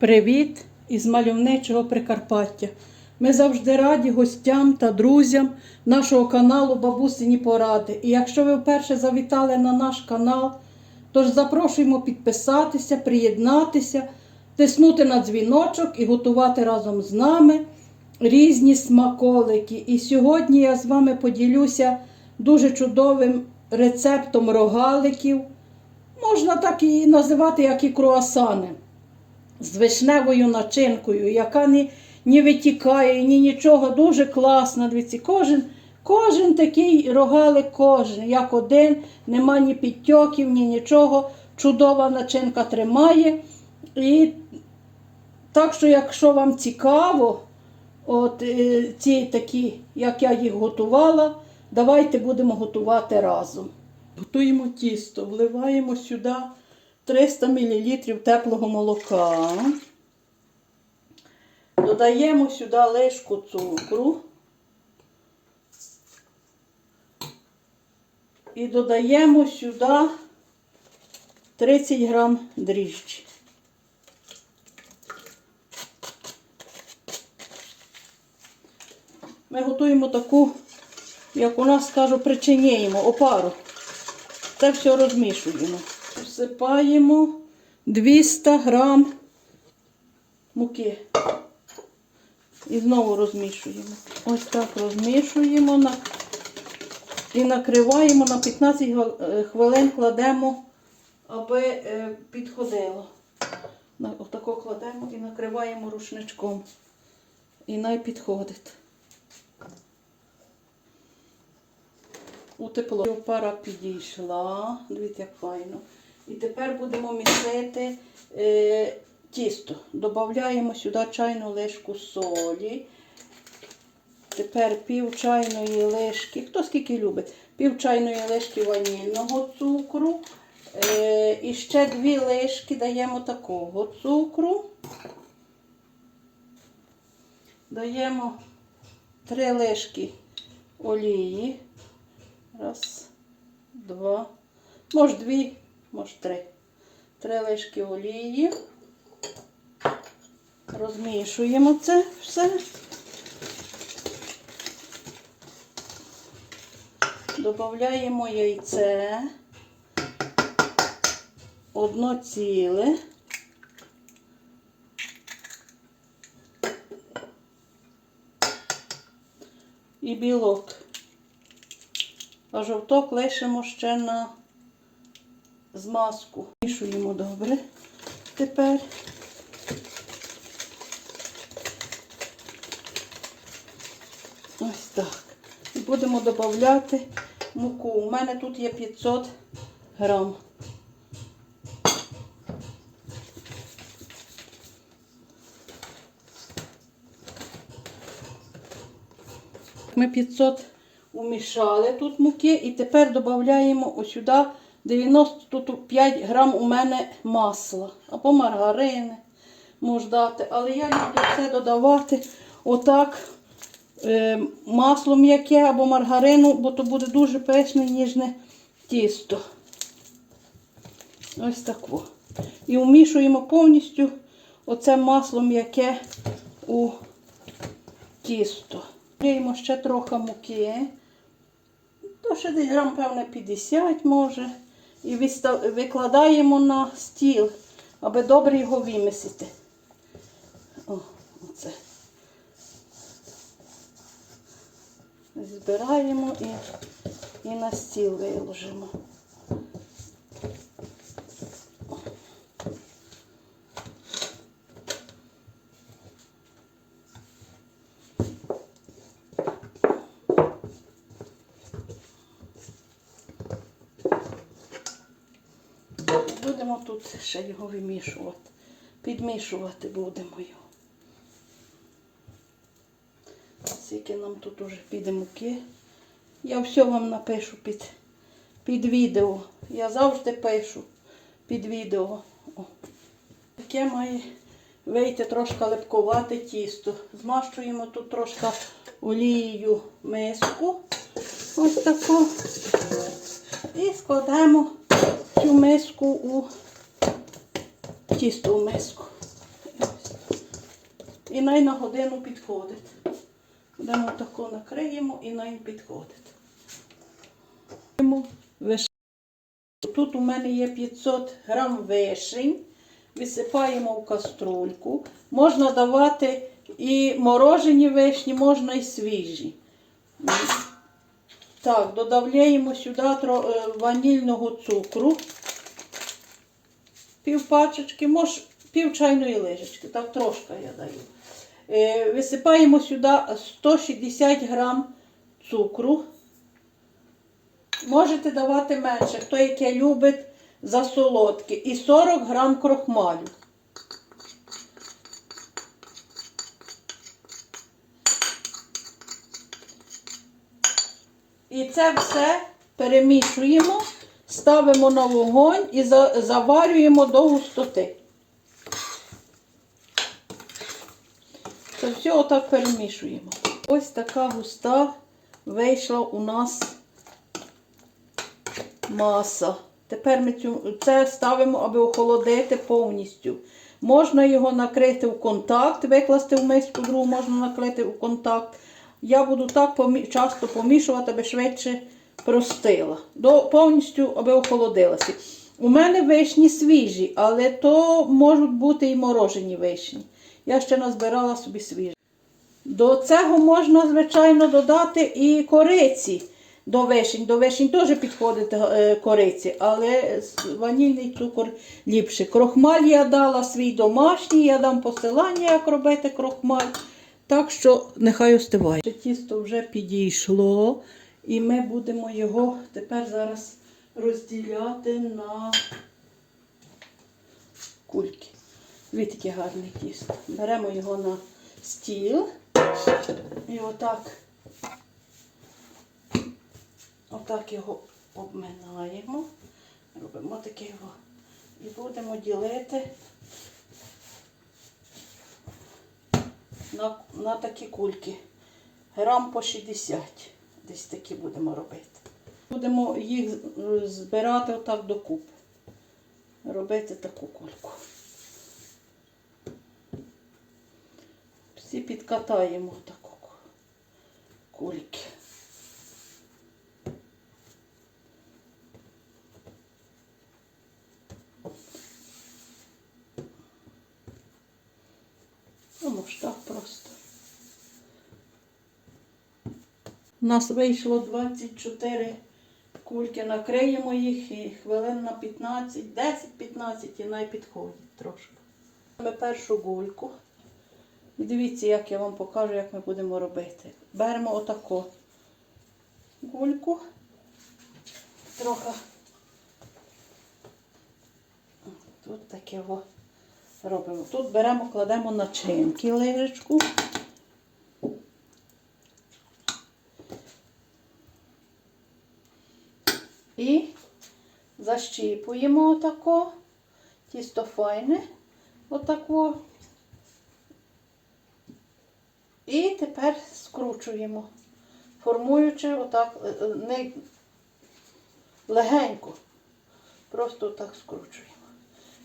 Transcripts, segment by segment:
Привіт із мальовничого Прикарпаття. Ми завжди раді гостям та друзям нашого каналу Бабусині Поради. І якщо ви вперше завітали на наш канал, тож запрошуємо підписатися, приєднатися, тиснути на дзвіночок і готувати разом з нами різні смаколики. І сьогодні я з вами поділюся дуже чудовим рецептом рогаликів. Можна так і називати, як і круасани з вишневою начинкою, яка ні, ні витікає, ні нічого. Дуже класна. Дивіться, кожен, кожен такий рогалик, кожен, як один, нема ні підтьоків, ні нічого. Чудова начинка тримає. І так що, якщо вам цікаво, от е, ці такі, як я їх готувала, давайте будемо готувати разом. Готуємо тісто, вливаємо сюди 300 мл теплого молока. Додаємо сюди лишку цукру. І додаємо сюди 30 грам дріжджі. Ми готуємо таку, як у нас кажуть, причиняємо опару. Це все розмішуємо. Всипаємо 200 грам муки. І знову розмішуємо. Ось так розмішуємо і накриваємо на 15 е, хвилин кладемо, аби е, підходило. Отако кладемо і накриваємо рушничком. І най підходить. У тепло. Пара підійшла. Дивіться, як файно. І тепер будемо місити е, тісто. Додаємо сюди чайну лишку солі. Тепер пів чайної лишки, хто скільки любить, пів чайної лишки ванільного цукру. Е, і ще дві лишки даємо такого цукру. Даємо три лишки олії. Раз, два, може дві, може три. Три лишки олії. Розмішуємо це все. Додаємо яйце. Одно ціле. І білок. А жовток лишимо ще на змазку. Мішуємо добре. Тепер ось так. І будемо додати муку. У мене тут є 500 грам. Ми 500 умішали тут муки і тепер додаємо ось сюди 95 грам у мене масла або маргарини можна дати. Але я люблю це додавати отак е, масло м'яке або маргарину, бо то буде дуже пишне ніжне тісто. Ось так. о. І вмішуємо повністю оце масло м'яке у тісто. Даємо ще трохи муки. То ще десь грам, певне, 50 може. І викладаємо на стіл, аби добре його вимісити. О, оце. Збираємо і, і на стіл виложимо. Будемо тут ще його вимішувати. Підмішувати будемо його. Скільки нам тут уже піде муки. Я все вам напишу під, під відео. Я завжди пишу під відео. О. Таке має вийти трошки липкувати тісто. Змащуємо тут трошки олією миску. Ось таку. І складемо цю миску у тісто в миску. і най на годину підходить. Будемо тако накриємо і най підходить. Тут у мене є 500 грам вишень. Висипаємо в каструльку. Можна давати і морожені вишні, можна і свіжі. Так, додаємо сюди е, ванільного цукру. Пів пачечки, може пів чайної лижечки, так трошки я даю. Е, Висипаємо сюди 160 грам цукру. Можете давати менше, хто яке любить за солодке. І 40 грам крохмалю. І це все перемішуємо, ставимо на вогонь і заварюємо до густоти. Це все отак перемішуємо. Ось така густа вийшла у нас маса. Тепер ми це ставимо, аби охолодити повністю. Можна його накрити в контакт, викласти в миску другу, можна накрити в контакт. Я буду так помі- часто помішувати, аби швидше простила. До, повністю, аби охолодилася. У мене вишні свіжі, але то можуть бути і морожені вишні. Я ще назбирала собі свіжі. До цього можна, звичайно, додати і кориці до вишень. До вишень теж підходить е, кориці, але ванільний цукор ліпше. Крохмаль я дала свій домашній, я дам посилання, як робити крохмаль. Так що нехай остиває. Тісто вже підійшло, і ми будемо його тепер зараз розділяти на кульки. Яке гарне тісто. Беремо його на стіл і отак, отак його обминаємо. Робимо таке його. І будемо ділити на, на такі кульки. Грам по 60. Десь такі будемо робити. Будемо їх збирати отак докупи. Робити таку кульку. Всі підкатаємо таку кульки. Ну, може так просто. У нас вийшло 24 кульки, накриємо їх і хвилин на 15, 10-15 і най підходять трошки. Ми першу гульку. Дивіться, як я вам покажу, як ми будемо робити. Беремо отаку гульку, трохи тут таке робимо. Тут беремо, кладемо начинки лижечку. І защіпуємо отако. Тісто файне. Отако. І тепер скручуємо, формуючи отак е, е, не легенько. Просто отак скручуємо.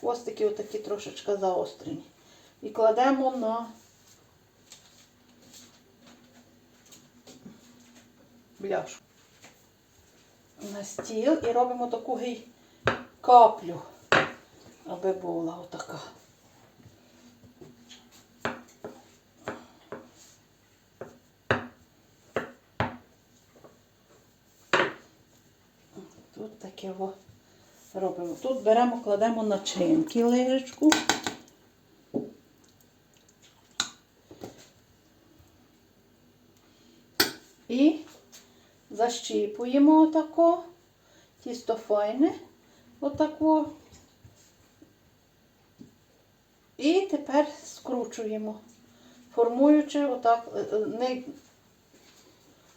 Хвостики отакі трошечки заострені. І кладемо на бляшку. На стіл і робимо таку гей каплю, аби була отака. Тут таке о робимо. Тут беремо, кладемо начинки лижечку. І защіпуємо отако. Тісто файне. Отако. І тепер скручуємо, формуючи отак е, е, не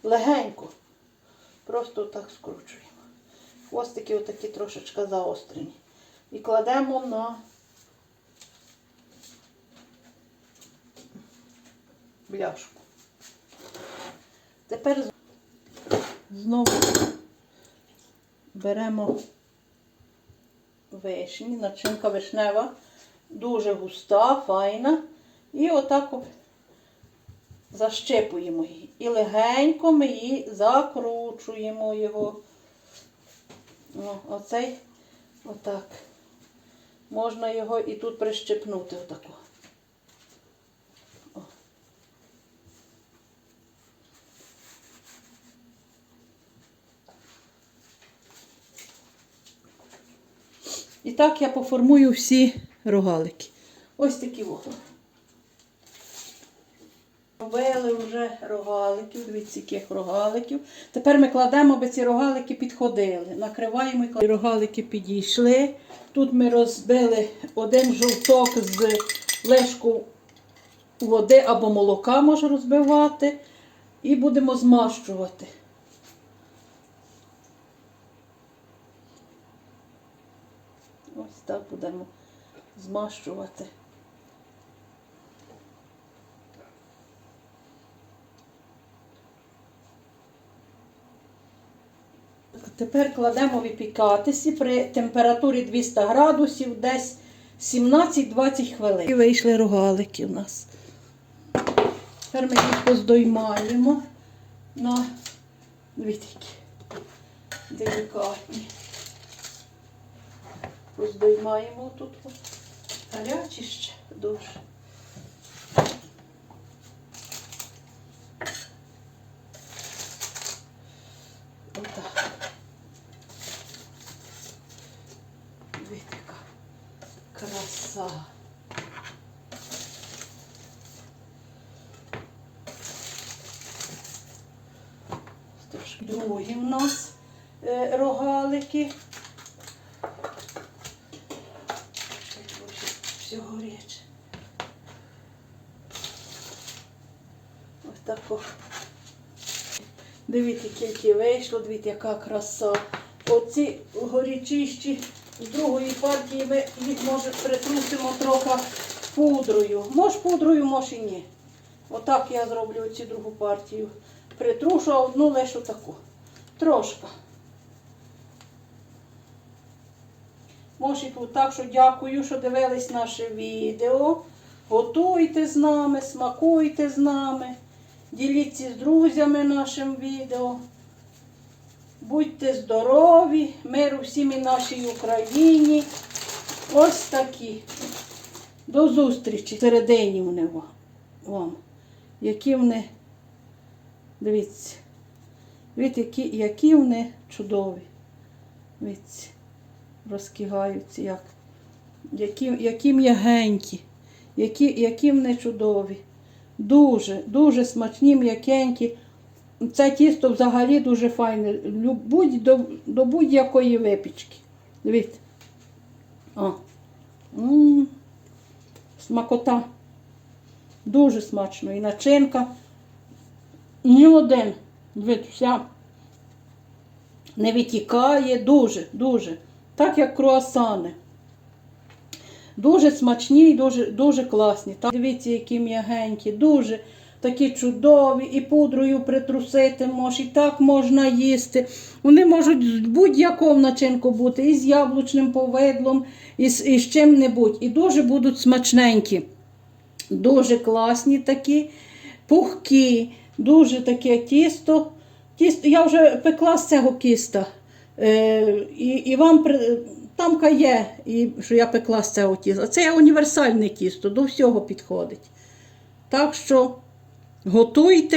легенько. Просто отак скручуємо. Хвостики отакі трошечки заострені. І кладемо на бляшку. Тепер знову беремо вишні, начинка вишнева, дуже густа, файна. І отак от защепуємо її. І легенько ми її закручуємо його. Ну, оцей, отак. Можна його і тут прищепнути отако. І так я поформую всі рогалики. Ось такі о. Робили вже рогаликів, дивіться, яких рогаликів. Тепер ми кладемо, аби ці рогалики підходили. Накриваємо і. Рогалики підійшли. Тут ми розбили один жовток з лишку води або молока може розбивати. І будемо змащувати. Ось так будемо змащувати. Тепер кладемо випікатися при температурі 200 градусів десь 17-20 хвилин. І вийшли рогалики у нас. Тепер ми їх поздоймаємо на дві такі делікатні. Поздоймаємо тут. Гарячі ще дуже. Отак. Краса. Трошки другі в нас е, рогалики. Ще Все горяче. Ось тако. Дивіться, скільки вийшло, дивіться, яка краса. Оці горячищі з другої партії ми їх може притрусимо трохи пудрою. Мож пудрою, мож і ні. Отак я зроблю оцю другу партію. Притрушу, а одну лише таку. Трошки. Тут. Так що дякую, що дивились наше відео. Готуйте з нами, смакуйте з нами. Діліться з друзями нашим відео. Будьте здорові, миру всім і нашій Україні. Ось такі. До зустрічі. Середині вони ва- вам. Які вони, дивіться, Дивіться, які, які вони чудові. Дивіться, розкигаються, як. Які, які м'ягенькі, які, які вони чудові. Дуже, дуже смачні, м'якенькі. Це тісто взагалі дуже файне. Будь, до, до будь-якої випічки. Дивіться. О. м Смакота. Дуже смачно. І начинка. Ні один. Дивіться, вся не витікає. Дуже, дуже. Так як круасани. Дуже смачні і дуже, дуже класні. Так, дивіться, які м'ягенькі, дуже такі чудові, і пудрою притрусити можеш, і так можна їсти. Вони можуть з будь-якого начинку бути, і з яблучним повидлом, і з, і з чим-небудь. І дуже будуть смачненькі. Дуже класні такі, пухкі, дуже таке тісто. Тісто я вже пекла з цього кіста. Е, і, і вам тамка є, і, що я пекла з цього тіста. Це є універсальне тісто, до всього підходить. Так що готуйте.